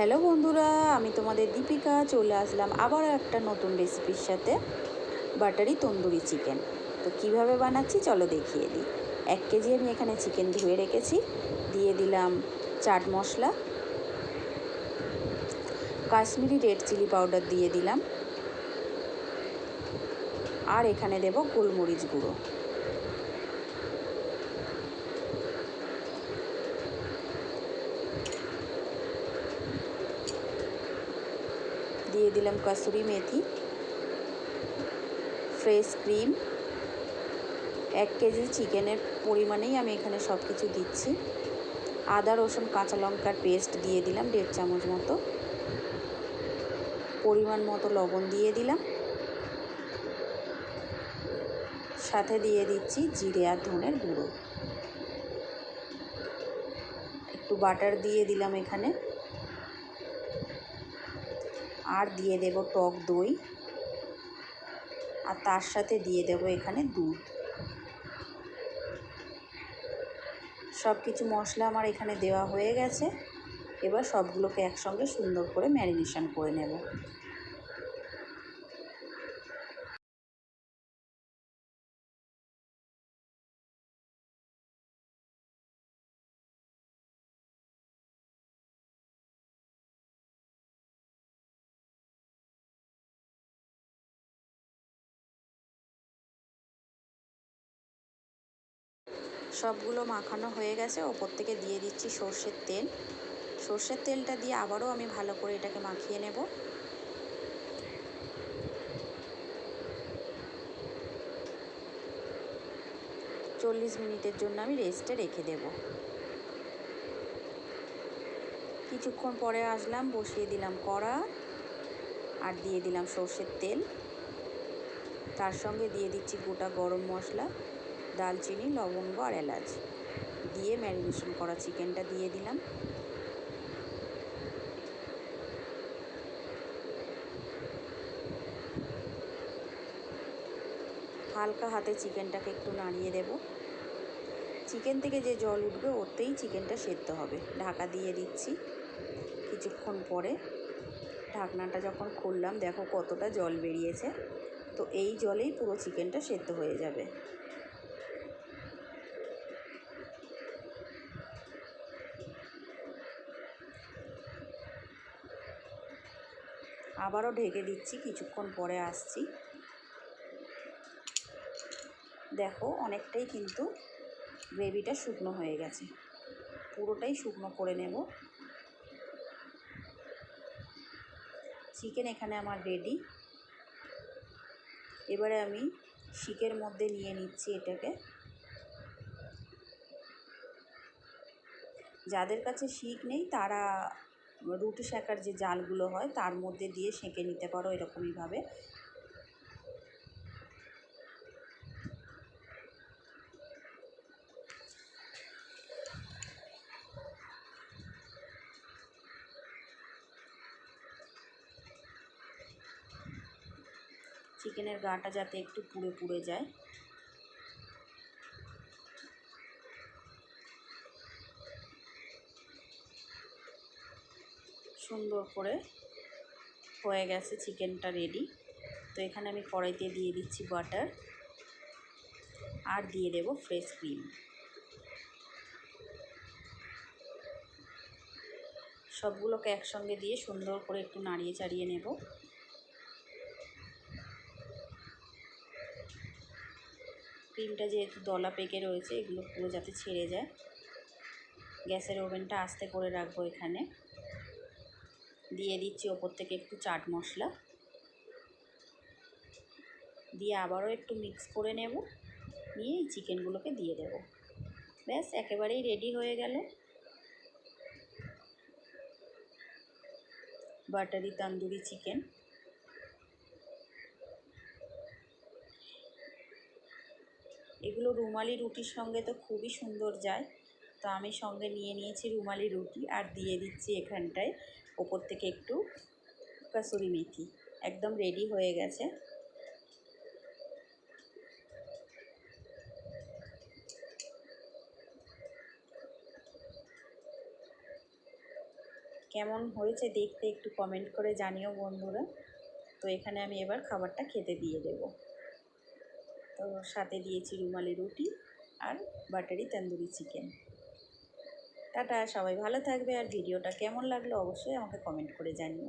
Hello বন্ধুরা, আমি তোমাদের দীপিকা, চলে আসলাম আবারও একটা নতুন রেসিপির সাথে, বাটারি তন্দুরি চিকেন। তো কীভাবে বানাচ্ছি চলো দেখিয়ে দিই। এক কেজি আমি এখানে চিকেন ধুয়ে রেখেছি, দিয়ে দিলাম chaat masala, Kashmiri red chili powder দিয়ে দিলাম, আর এখানে দেব গোলমরিচ গুঁড়ো। দিয়ে দিলাম কাসুরি মেথি ফ্রেশ ক্রিম এক কেজি চিকেনের পরিমাণেই আমি এখানে সব কিছু দিচ্ছি। আদা, রসুন, কাঁচা লঙ্কার পেস্ট দিয়ে দিলাম দেড় চামচ মতো। পরিমাণ মতো লবণ দিয়ে দিলাম। সাথে দিয়ে দিচ্ছি জিরে আর ধনের গুঁড়ো। একটু বাটার দিয়ে দিলাম এখানে। আর দিয়ে দেব টক দই। আর তার সাথে দিয়ে দেব এখানে দুধ। সব কিছু মশলা আমার এখানে দেওয়া হয়ে গেছে। এবার সবগুলোকে একসঙ্গে সুন্দর করে ম্যারিনেশন করে নেব। সবগুলো মাখানো হয়ে গেছে। ওপর থেকে দিয়ে দিচ্ছি সর্ষের তেল। সর্ষের তেলটা দিয়ে আবারও আমি ভালো করে এটাকে মাখিয়ে নেব। চল্লিশ মিনিটের জন্য আমি রেস্টে রেখে দেব। কিছুক্ষণ পরে আসলাম, বসিয়ে দিলাম কড়া আর দিয়ে দিলাম সর্ষের তেল। তার সঙ্গে দিয়ে দিচ্ছি গোটা গরম মশলা। দালচিনি লবঙ্গ আর এলাচ। দিয়ে ম্যারিনেশন করা চিকেনটা দিয়ে দিলাম। হালকা হাতে চিকেনটাকে একটু নাড়িয়ে দেব। চিকেন থেকে যে জল উঠবে, ওতেই চিকেনটা সেদ্ধ হবে। ঢাকা দিয়ে দিচ্ছি কিছুক্ষণ পরে। ঢাকনাটা যখন খুললাম, দেখো কতটা জল বেরিয়েছে। তো এই জলেই পুরো চিকেনটা সেদ্ধ হয়ে যাবে। আবারও ঢেকে দিচ্ছি, কিছুক্ষণ পরে আসছি। দেখো, অনেকটাই কিন্তু গ্রেভিটা শুকনো হয়ে গেছে। পুরোটাই শুকনো করে নেব। চিকেন এখানে আমার রেডি এবারে আমি শিকের মধ্যে নিয়ে নিচ্ছি এটাকে। যাদের কাছে শিক নেই, তারা রুটি শেখার যে জালগুলো হয়, তার মধ্যে দিয়ে সেঁকে নিতে পারো এরকমইভাবে চিকেনের গাটা যাতে একটু পুড়ে পুড়ে যায়। সুন্দর করে হয়ে গেছে চিকেনটা রেডি তো এখানে আমি কড়াইতে দিয়ে দিচ্ছি বাটার আর দিয়ে দেব ফ্রেশ ক্রিম সবগুলোকে একসঙ্গে দিয়ে সুন্দর করে একটু নাড়িয়ে চাড়িয়ে নেব। ক্রিমটা যেহেতু দলা পেকে রয়েছে, এগুলো পুরো যাতে ছেড়ে যায়। গ্যাসের ওভেনটা আস্তে করে রাখব এখানে। দিয়ে দিচ্ছি ওপর থেকে একটু চাট মশলা। দিয়ে আবারও একটু মিক্স করে নেব। নিয়ে এই চিকেনগুলোকে দিয়ে দেব। ব্যাস, একেবারেই রেডি হয়ে গেল। বাটারি তান্দুরি চিকেন এগুলো রুমালি রুটির সঙ্গে তো খুবই সুন্দর যায়। তো আমি সঙ্গে নিয়ে নিয়েছি রুমালি রুটি আর দিয়ে দিচ্ছি এখানটায় ওপর থেকে একটু কাসুরি মেথি, একদম রেডি হয়ে গেছে। কেমন হয়েছে দেখতে একটু কমেন্ট করে জানিও বন্ধুরা। তো এখানে আমি এবার খাবারটা খেতে দিয়ে দেব। তো সাথে দিয়েছি রুমালি রুটি আর বাটারি তন্দুরি চিকেন টাটা সবাই ভালো থাকবে। আর ভিডিওটা কেমন লাগল অবশ্যই আমাকে কমেন্ট করে জানিও।